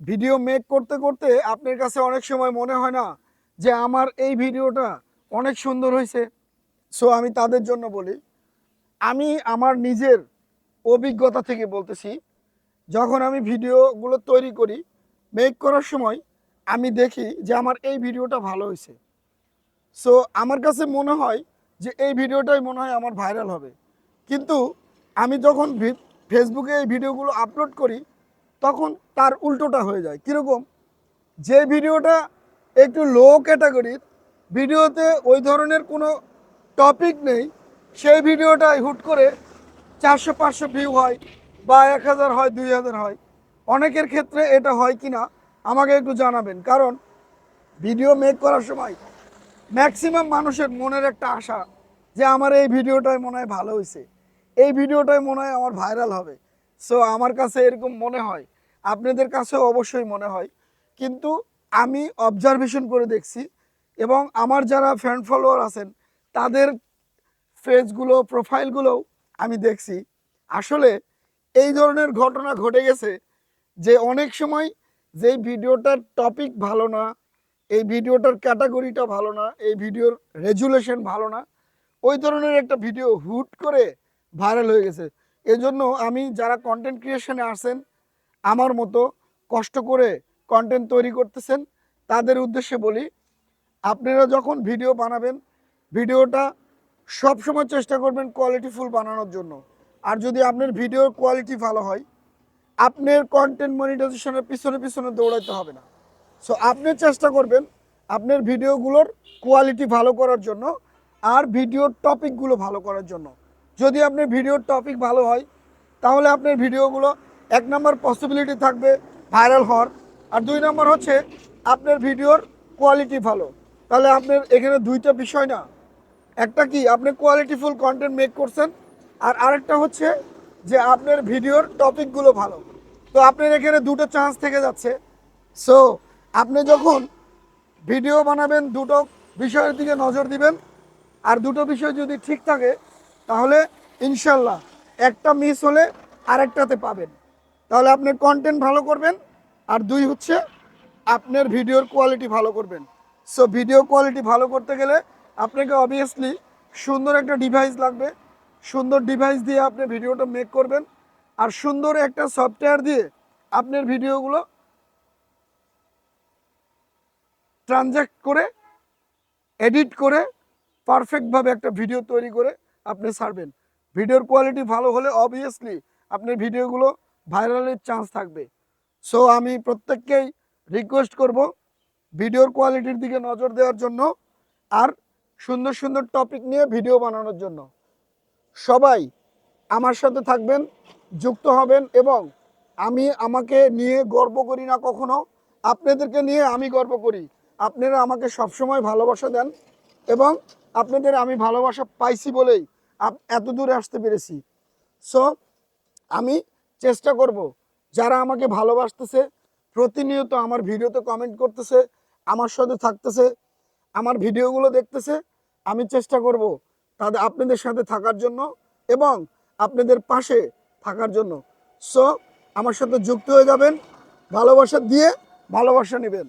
Video make করতে করতে আপনার কাছে অনেক সময় মনে হয় না যে আমার এই ভিডিওটা অনেক সুন্দর হয়েছে। সো আমি তাদের জন্য বলি, আমি আমার নিজের অভিজ্ঞতা থেকে বলতেছি, যখন আমি ভিডিওগুলো তৈরি করি মেক করার সময় আমি দেখি যে আমার এই ভিডিওটা ভালো হয়েছে। সো আমার কাছে মনে হয় যে এই ভিডিওটাই মনে হয় আমার ভাইরাল হবে। কিন্তু আমি যখন ফেসবুকে এই ভিডিওগুলো আপলোড করি তখন তার উল্টোটা হয়ে যায়। কীরকম? যে ভিডিওটা একটু লো ক্যাটাগরির ভিডিওতে ওই ধরনের কোনো টপিক নেই, সেই ভিডিওটাই হুট করে চারশো, পাঁচশো ভিউ হয় বা এক হাজার হয়, দুই হাজার হয়। অনেকের ক্ষেত্রে এটা হয় কি না আমাকে একটু জানাবেন। কারণ ভিডিও মেক করার সময় ম্যাক্সিমাম মানুষের মনের একটা আশা যে আমার এই ভিডিওটাই মনে হয় ভালো হয়েছে এই ভিডিওটাই মনে হয় আমার ভাইরাল হবে। সো আমার কাছে এরকম মনে হয় আপনাদের কাছেও অবশ্যই মনে হয়। কিন্তু আমি অবজারভেশন করে দেখছি এবং আমার যারা ফ্যান ফলোয়ার আছেন, তাদের ফেসগুলো প্রোফাইলগুলোও আমি দেখছি। আসলে এই ধরনের ঘটনা ঘটে গেছে যে অনেক সময় যেই ভিডিওটার টপিক ভালো না, এই ভিডিওটার ক্যাটাগরিটা ভালো না, এই ভিডিওর রেজুলেশন ভালো না, ওই ধরনের একটা ভিডিও হুট করে ভাইরাল হয়ে গেছে। এজন্য আমি যারা কন্টেন্ট ক্রিয়েশনে আসেন আমার মতো কষ্ট করে কন্টেন্ট তৈরি করতেছেন, তাদের উদ্দেশ্যে বলি, আপনারা যখন ভিডিও বানাবেন ভিডিওটা সব সময় চেষ্টা করবেন কোয়ালিটিফুল বানানোর জন্য। আর যদি আপনার ভিডিওর কোয়ালিটি ভালো হয়, আপনার কন্টেন্ট মনিটাইজেশনের পিছনে পিছনে দৌড়াইতে হবে না। সো আপনি চেষ্টা করবেন আপনার ভিডিওগুলোর কোয়ালিটি ভালো করার জন্য আর ভিডিওর টপিকগুলো ভালো করার জন্য। যদি আপনার ভিডিওর টপিক ভালো হয়, তাহলে আপনার ভিডিওগুলো এক নম্বর পসিবিলিটি থাকবে ভাইরাল হওয়ার। আর দুই নম্বর হচ্ছে আপনার ভিডিওর কোয়ালিটি ভালো। তাহলে আপনার এখানে দুইটা বিষয় না। একটা কি, আপনি কোয়ালিটিফুল কন্টেন্ট মেক করছেন, আর আরেকটা হচ্ছে যে আপনার ভিডিওর টপিকগুলো ভালো। তো আপনার এখানে দুটো চান্স থেকে যাচ্ছে। সো আপনি যখন ভিডিও বানাবেন, দুটো বিষয়ের দিকে নজর দিবেন, আর দুটো বিষয় যদি ঠিক থাকে, তাহলে ইনশাল্লাহ একটা মিস হলে আরেকটাতে পাবেন। তাহলে আপনি কন্টেন্ট ভালো করবেন। আর দুই হচ্ছে, আপনার ভিডিওর কোয়ালিটি ভালো করবেন। সো ভিডিও কোয়ালিটি ভালো করতে গেলে আপনাকে অবভিয়াসলি সুন্দর একটা ডিভাইস লাগবে। সুন্দর ডিভাইস দিয়ে আপনি ভিডিওটা মেক করবেন। আর সুন্দর একটা সফটওয়্যার দিয়ে আপনার ভিডিওগুলো ট্রানজ্যাক্ট করে এডিট করে পারফেক্টভাবে একটা ভিডিও তৈরি করে আপনি ছাড়বেন। ভিডিওর কোয়ালিটি ভালো হলে অবভিয়াসলি আপনার ভিডিওগুলো ভাইরালের চান্স থাকবে। সো আমি প্রত্যেককেই রিকোয়েস্ট করব ভিডিওর কোয়ালিটির দিকে নজর দেওয়ার জন্য আর সুন্দর সুন্দর টপিক নিয়ে ভিডিও বানানোর জন্য। সবাই আমার সাথে থাকবেন, যুক্ত হবেন এবং আমি আমাকে নিয়ে গর্ব করি না কখনো। আপনাদেরকে নিয়ে আমি গর্ব করি। আপনারা আমাকে সবসময় ভালোবাসা দেন এবং আপনাদের আমি ভালোবাসা পাইছি বলেই এত দূরে আসতে পেরেছি। সো আমি চেষ্টা করব। যারা আমাকে ভালোবাসতেছে, প্রতিনিয়ত আমার ভিডিওতে কমেন্ট করতেছে, আমার সাথে থাকতেছে, আমার ভিডিওগুলো দেখতেছে, আমি চেষ্টা করব তাদের, আপনাদের সাথে থাকার জন্য এবং আপনাদের পাশে থাকার জন্য। সো আমার সাথে যুক্ত হয়ে যাবেন, ভালোবাসা দিয়ে ভালোবাসা নেবেন।